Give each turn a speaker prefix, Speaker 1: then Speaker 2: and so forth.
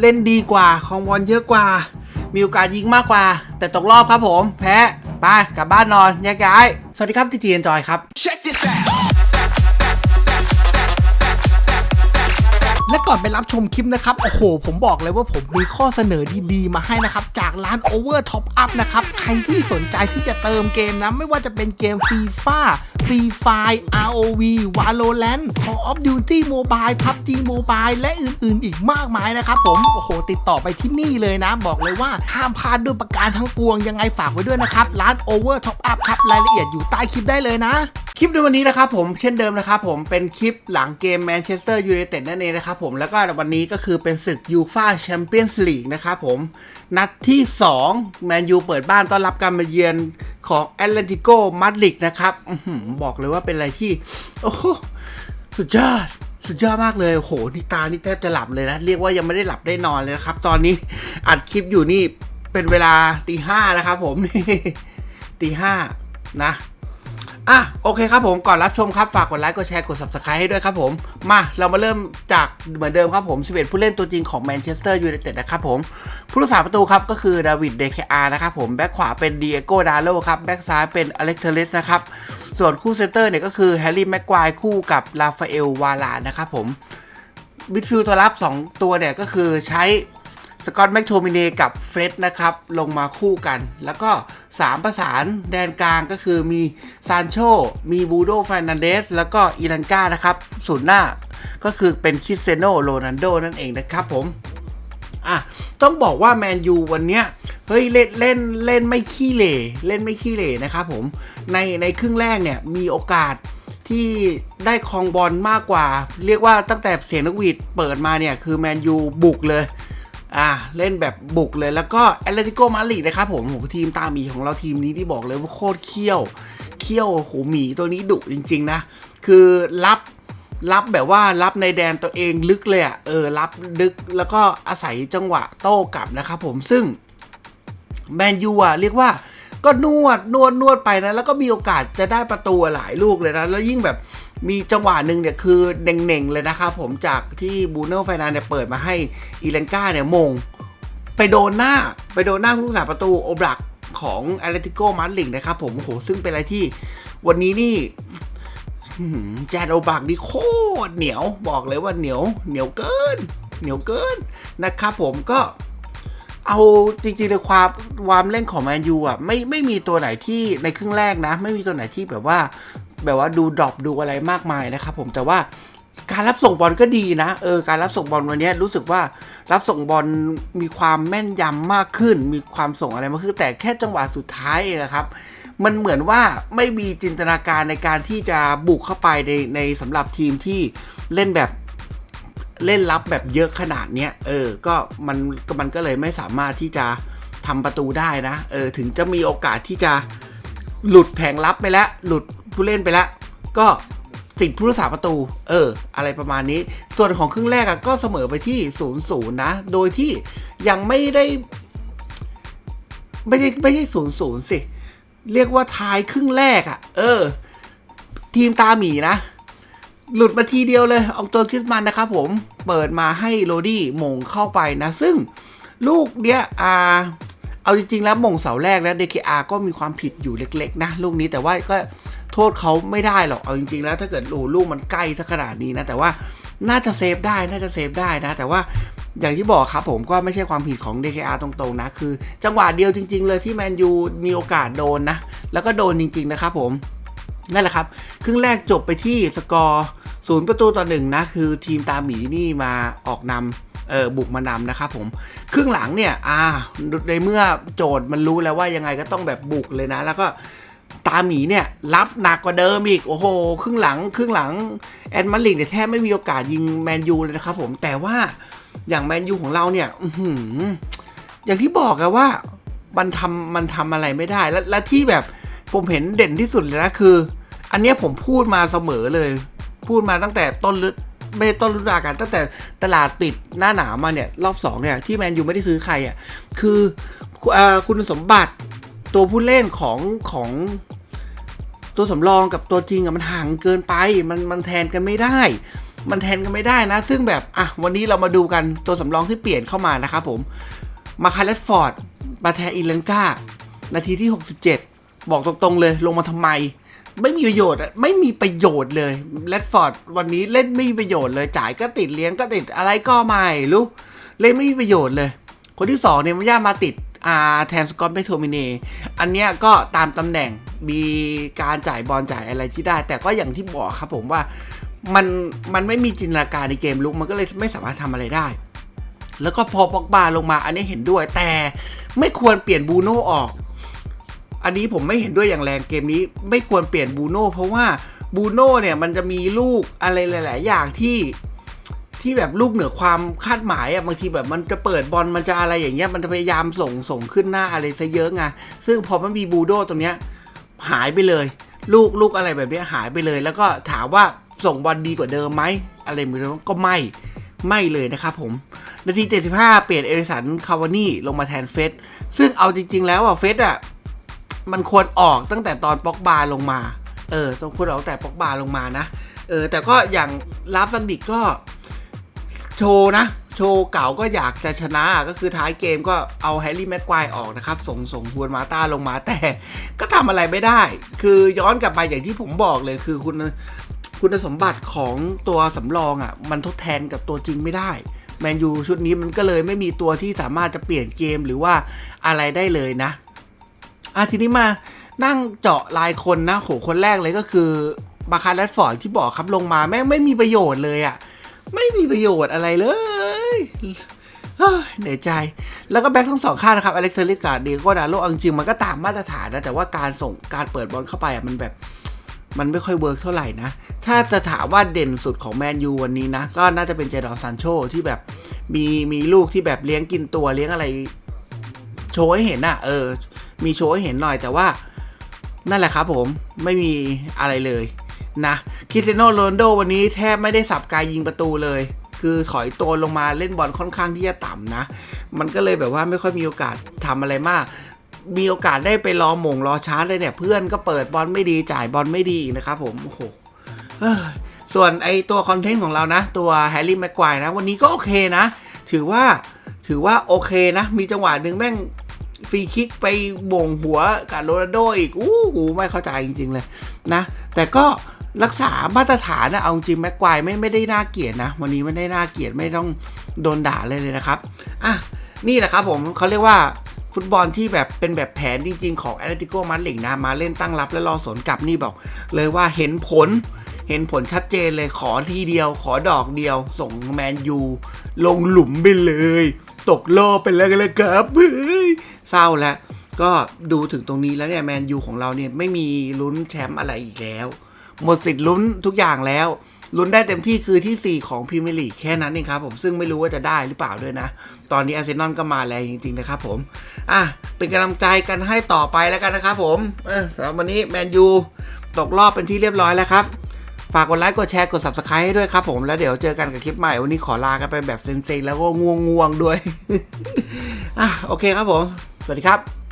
Speaker 1: เล่นดีกว่าของบอลเยอะกว่า มีโอกาสยิงมากกว่า แต่ตกรอบครับผม แพ้ ไปกลับบ้านนอนแยกย้าย สวัสดีครับทีจีเอ็นจอยครับ ก่อนไปรับชมคลิปนะครับ โอ้โห ผมบอกเลยว่าผมมีข้อเสนอดีๆ มาให้นะครับ จากร้าน Over Top Up นะครับ ใครที่สนใจที่จะเติมเกมนะ ไม่ว่าจะเป็นเกม FIFA Free Fire ROV Valorant Call of Duty Mobile PUBG Mobile และอื่นๆ อีกมากมายนะครับผม โอ้โห ติดต่อไปที่นี่เลยนะ บอกเลยว่าห้ามพลาดด้วยประการทั้งปวงยังไงฝากไว้ด้วยนะครับ ร้าน Over Top Up ครับ รายละเอียดอยู่ใต้คลิปได้เลยนะ คลิปในวันนี้นะครับผมเช่นเดิมนะครับผมเป็นคลิปหลังเกมแมนเชสเตอร์ยูไนเต็ดนั่นเองนะครับผมแล้วก็วันนี้ก็คือเป็นศึกยูฟาแชมเปี้ยนส์ลีกนะครับผมนัดที่2แมนยูเปิดบ้านต้อนรับการมาเยือนของแอตเลติโกมาดริดนะครับบอกเลยว่าเป็นอะไรที่ โอ้สุดยอดสุดยอดมากเลยโอ้โหนี่ตานี่แทบจะหลับเลยนะ เรียกว่ายังไม่ได้หลับได้นอนเลยนะครับ ตอนนี้อัดคลิปอยู่นี่เป็นเวลาตีห้านะครับผมตีห้านะ อะโอเคครับผมก่อนรับชมครับฝากกดไลค์กดแชร์กด subscribe ให้ด้วยครับผมมาเรามาเริ่มจากเหมือนเดิมครับผม 11 ผู้เล่นตัวจริงของแมนเชสเตอร์ยูไนเต็ดนะครับผม ผู้รักษาประตูครับก็คือดาวิดเดคอาร์นะครับผมแบ็คขวาเป็นดีเอโกดาโลครับแบ็คซ้ายเป็นอเล็กเทเลสนะครับส่วนคู่เซนเตอร์เนี่ยก็คือแฮร์รี่แม็กควายคู่กับลาฟาเอลวาลานะครับผมมิดฟิลด์ตัวรับ 2 ตัวเนี่ยก็คือใช้สกอตแม็กโทมิเนกับเฟร็ดนะครับลงมาคู่กัน แล้วก็ 3 ประสานแดนกลางก็คือมีซานโช มีบูโดฟ r นันเดส แล้วก็อีรันกานะครับศูนย์หน้าก็คือเป็นคริสเซโนโรนันโดนั่นเองนะครับผมอะต้องบอกว่าแมนยูวันเนี้ยเฮ้ยเล่นเล่นเล่นไม่ขี้เหร่เล่นไม่ขี้เหร่นะครับผมในในครึ่งแรกเนี่ยมีโอกาสที่ได้ครองบอลมากกว่า เรียกว่าตั้งแต่เสียงนกหวีดเปิดมาเนี่ยคือแมนยูบุกเลย อะเล่นแบบบุกเลยแล้วก็แอตเลติโกมาริดนะครับผมโหทีมตาหมีของเราทีมนี้ที่บอกเลยว่าโคตรเขี้ยวเขี้ยวโหหมีตัวนี้ดุจริง ๆ นะ คือรับรับแบบว่ารับในแดนตัวเองลึกเลยอะ่ะเออรับลึกแล้วก็อาศัยจังหวะโต้กลับนะครับผมซึ่งแมนยูอะเรียกว่าก็นวดนวดนวดไปนะ แล้วก็มีโอกาสจะได้ประตูหลายลูกเลยนะ แล้วยิ่งแบบ มีจังหวะหนึ่งเนี่ยคือเน่งๆเลยนะครับผมจากที่บูโน่ไฟนานเนี่ยเปิดมาให้อีเลนกาเนี่ยมง ไปโดนหน้าไปโดนหน้าผู้รักษาประตูโอบลักของแอตเลติโกมาดริดนะครับผมโหซึ่งเป็นอะไรที่วันนี้นี่แจนโอบักนี่โคตรเหนียวบอกเลยว่าเหนียวเหนียวเกิน เหนียวเกินนะครับผมก็เอาจริงๆในความความเล่นของแมนยูอะไม่ไม่มีตัวไหนที่ในครึ่งแรกนะ ไม่มีตัวไหนที่แบบว่า แบบว่าดูดรอปดูอะไรมากมายนะครับผมแต่ว่าการรับส่งบอลก็ดีนะ เออ การรับส่งบอลวันนี้รู้สึกว่ารับส่งบอลมีความแม่นยำมากขึ้น มีความส่งอะไรมากขึ้น แต่แค่จังหวะสุดท้ายเองอะครับ มันเหมือนว่าไม่มีจินตนาการในการที่จะบุกเข้าไปในในสำหรับทีมที่เล่นแบบเล่นรับแบบเยอะขนาดเนี้ย เออ ก็มันมันก็เลยไม่สามารถที่จะทำประตูได้นะ เออ ถึงจะมีโอกาสที่จะ หลุดแผงรับไปแล้ว หลุดผู้เล่นไปแล้ว ก็สิทธิ์ผู้รักษาประตู เออ อะไรประมาณนี้ ส่วนของครึ่งแรกอะก็เสมอไปที่0ูนย์นะ โดยที่ยังไม่ได้ ไม่ใช่ไม่ใช่ศูนย์ศูนย์สิ เรียกว่าท้ายครึ่งแรกอะ่ะ เออ ทีมตาหมีนะ หลุดมาทีเดียวเลยออกตัวคริสมันนะครับผม เปิดมาให้โรดี้มงเข้าไปนะ ซึ่งลูกเนี้ย อ่า เอาจริงๆ แล้วมงเสาแรกแล้ว DKR ก็มีความผิดอยู่เล็ก ๆ นะลูกนี้แต่ว่าก็โทษเขาไม่ได้หรอกเอาจริง ๆ แล้วถ้าเกิดโอ้ลูกมันใกล้สักขนาดนี้นะแต่ว่าน่าจะเซฟได้น่าจะเซฟได้นะ แต่ว่าอย่างที่บอกครับผมก็ไม่ใช่ความผิดของ DKR ตรงๆนะ คือ จังหวะเดียวจริง ๆ เลยที่แมนยูมีโอกาสโดนนะ แล้วก็โดนจริง ๆ นะครับผมนั่นแหละครับ ครึ่งแรกจบไปที่สกอร์ศูนย์ประตูต่อหนึ่งนะ คือทีมตาหมีนี่มาออกนำ เออบุกมานำนะครับผมครึ่งหลังเนี่ยอ่าในเมื่อโจทย์มันรู้แล้วว่ายังไงก็ต้องแบบบุกเลยนะ แล้วก็ตาหมีเนี่ยรับหนักกว่าเดิมอีก โอ้โห ครึ่งหลัง ครึ่งหลังแอนมาริกเนี่ยแทบไม่มีโอกาสยิงแมนยูเลยนะครับผมแต่ว่าอย่างแมนยูของเราเนี่ยอย่างที่บอกอะว่ามันทำมันทำอะไรไม่ได้และและที่แบบผมเห็นเด่นที่สุดเลยนะคือ อันเนี้ยผมพูดมาเสมอเลย พูดมาตั้งแต่ต้นฤ ไม่ต้นฤดูกาลตั้งแต่ตลาดปิดหน้าหนาวมาเนี่ยรอบสองเนี่ยที่แมนยูไม่ได้ซื้อใครอะ่ะคืออคุณสมบัติตัวผู้เล่นของของตัวสำรองกับตัวจริงอะมันห่างเกินไปมันมันแทนกันไม่ได้ มันแทนกันไม่ได้นะ ซึ่งแบบอะวันนี้เรามาดูกันตัวสำรองที่เปลี่ยนเข้ามานะครับผมมาคาเลสฟอร์ดมาแทนอีเลนกานาทีที่ 67 บอกตรงๆเลยลงมาทำไม ไม่มีประโยชน์อะไม่มีประโยชน์เลยเลดฟอร์ดวันนี้เล่นไม่มีประโยชน์เลย จ่ายก็ติดเลี้ยงก็ติดอะไรก็ไม่รู้เล่นไม่มีประโยชน์เลย คนที่สองเนี่ยมันย่ามาติดอาแทนสกอตเบโทมิเนอันเนี้ยก็ตามตำแหน่งมีการจ่ายบอลจ่ายอะไรที่ได้ แต่ก็อย่างที่บอกครับผมว่ามันมันไม่มีจินตนาการในเกมลุกมันก็เลยไม่สามารถทำอะไรได้ แล้วก็พอปอกบาลงมาอันนี้เห็นด้วยแต่ไม่ควรเปลี่ยนบูโน่ออก อันนี้ผมไม่เห็นด้วยอย่างแรงเกมนี้ ไม่ควรเปลี่ยนบูโน่เพราะว่าบูโน่เนี่ยมันจะมีลูกอะไรหลาย ๆ อย่างที่ที่แบบลูกเหนือความคาดหมายอะบางทีแบบมันจะเปิดบอลมันจะอะไรอย่างเงี้ยมันจะพยายามส่งส่งขึ้นหน้าอะไรซะเยอะไงซึ่งพอมันมีบูโดตรงเนี้ยหายไปเลย ลูกลูกอะไรแบบเนี้ยหายไปเลย แล้วก็ถามว่าส่งบอลดีกว่าเดิมไหมอะไรเหมือนกันก็ไม่ไม่เลยนะครับผมนาที 75 เปลี่ยนเอริสันคาวานี่ลงมาแทนเฟสซึ่งเอาจริง ๆ แล้วอะเฟสอะ มันควรออกตั้งแต่ตอนป็อกบาลงมา เออต้องควรออกแต่ป็อกบาลงมานะ เออ แต่ก็อย่างลาฟซันดิกก็โชว์นะ โชว์เก่าก็อยากจะชนะก็คือท้ายเกมก็เอาแฮร์รี่แม็กควายออกนะครับ ส่งส่งฮวนมาต้าลงมาแต่ ก็ทำอะไรไม่ได้ คือย้อนกลับไปอย่างที่ผมบอกเลยคือคุณคุณสมบัติของตัวสำรองอะ่ะ มันทดแทนกับตัวจริงไม่ได้แมนยูชุดนี้มันก็เลยไม่มีตัวที่สามารถจะเปลี่ยนเกมหรือว่าอะไรได้เลยนะ อะทีนี้มานั่งเจาะลายคนนะโหคนแรกเลยก็คือบาคาร์แรดฟอร์ดที่บอกครับลงมาแม่งไม่มีประโยชน์เลยอะ่ะ ไม่มีประโยชน์อะไรเลยเหนื่อยใจ แล้วก็แบ็คทั้งสองข้างนะครับอเล็กเซอริกาเดียโก็ดาโลเอาจริงมันก็ตามมาตรฐานนะ แต่ว่าการส่งการเปิดบอลเข้าไปอะมันแบบมันไม่ค่อยเวิร์กเท่าไหร่นะ ถ้าจะถามว่าเด่นสุดของแมนยูวันนี้นะ ก็น่าจะเป็นเจดอนซานโชที่แบบมีมีลูกที่แบบเลี้ยงกินตัวเลี้ยงอะไร โชว์ให้เห็นอะ เออ มีโชว์ให้เห็นหน่อยแต่ว่านั่นแหละครับผมไม่มีอะไรเลยนะคริสเตียโนโรนโดวันนี้แทบไม่ได้สับกายยิงประตูเลย คือถอยตัวลงมาเล่นบอลค่อนข้างที่จะต่ำนะ มันก็เลยแบบว่าไม่ค่อยมีโอกาสทำอะไรมาก มีโอกาสได้ไปรอหม่งรอชาร์จเลยเนี่ย เพื่อนก็เปิดบอลไม่ดีจ่ายบอลไม่ดีอีกนะครับผมโอ้โหส่วนไอตัวคอนเทนต์ของเรานะ ตัวแฮร์รี่แม็กควายนะ วันนี้ก็โอเคนะ ถือว่าถือว่าโอเคนะ มีจังหวะหนึ่งแม่ง ฟรีคิกไปบ่งหัวกับโรนัลโดอีกอู้หูไม่เข้าใจจริง ๆ เลยนะ แต่ก็รักษามาตรฐานนะเอาจริงแม็กควายไม่ไม่ได้น่าเกลียดนะ วันนี้ไม่ได้น่าเกลียดไม่ต้องโดนด่าเลยเลยนะครับอะนี่แหละครับผมเขาเรียกว่าฟุตบอลที่แบบเป็นแบบแผนจริง ๆ ของแอตเลติโกมาดริดนะ มาเล่นตั้งรับและรอสวนกลับนี่บอก เลยว่าเห็นผลเห็นผลชัดเจนเลยขอทีเดียว ขอดอกเดียว ส่งแมนยูลงหลุมไปเลย ตกรอไปแล้วกันเลยครับ เศร้าแล้ว ก็ดูถึงตรงนี้แล้วเนี่ยแมนยูของเราเนี่ยไม่มีลุ้นแชมป์อะไรอีกแล้ว หมดสิทธิ์ลุ้นทุกอย่างแล้ว ลุ้นได้เต็มที่คือที่ 4 ของพรีเมียร์ลีกแค่นั้นเองครับผมซึ่งไม่รู้ว่าจะได้หรือเปล่าด้วยนะ ตอนนี้อาร์เซนอลก็มาแรงจริงๆนะครับผมอะเป็นกำลังใจกันให้ต่อไปแล้วกันนะครับผมเออสำหรับวันนี้แมนยูตกรอบเป็นที่เรียบร้อยแล้วครับฝากกดไลค์ กดแชร์ กด subscribe ให้ด้วยครับผม แล้วเดี๋ยวเจอกันกับคลิปใหม่ วันนี้ขอลากันไปแบบเซ็งๆแล้วก็ง่วงๆด้วย อะ โอเคครับผม สวัสดีครับ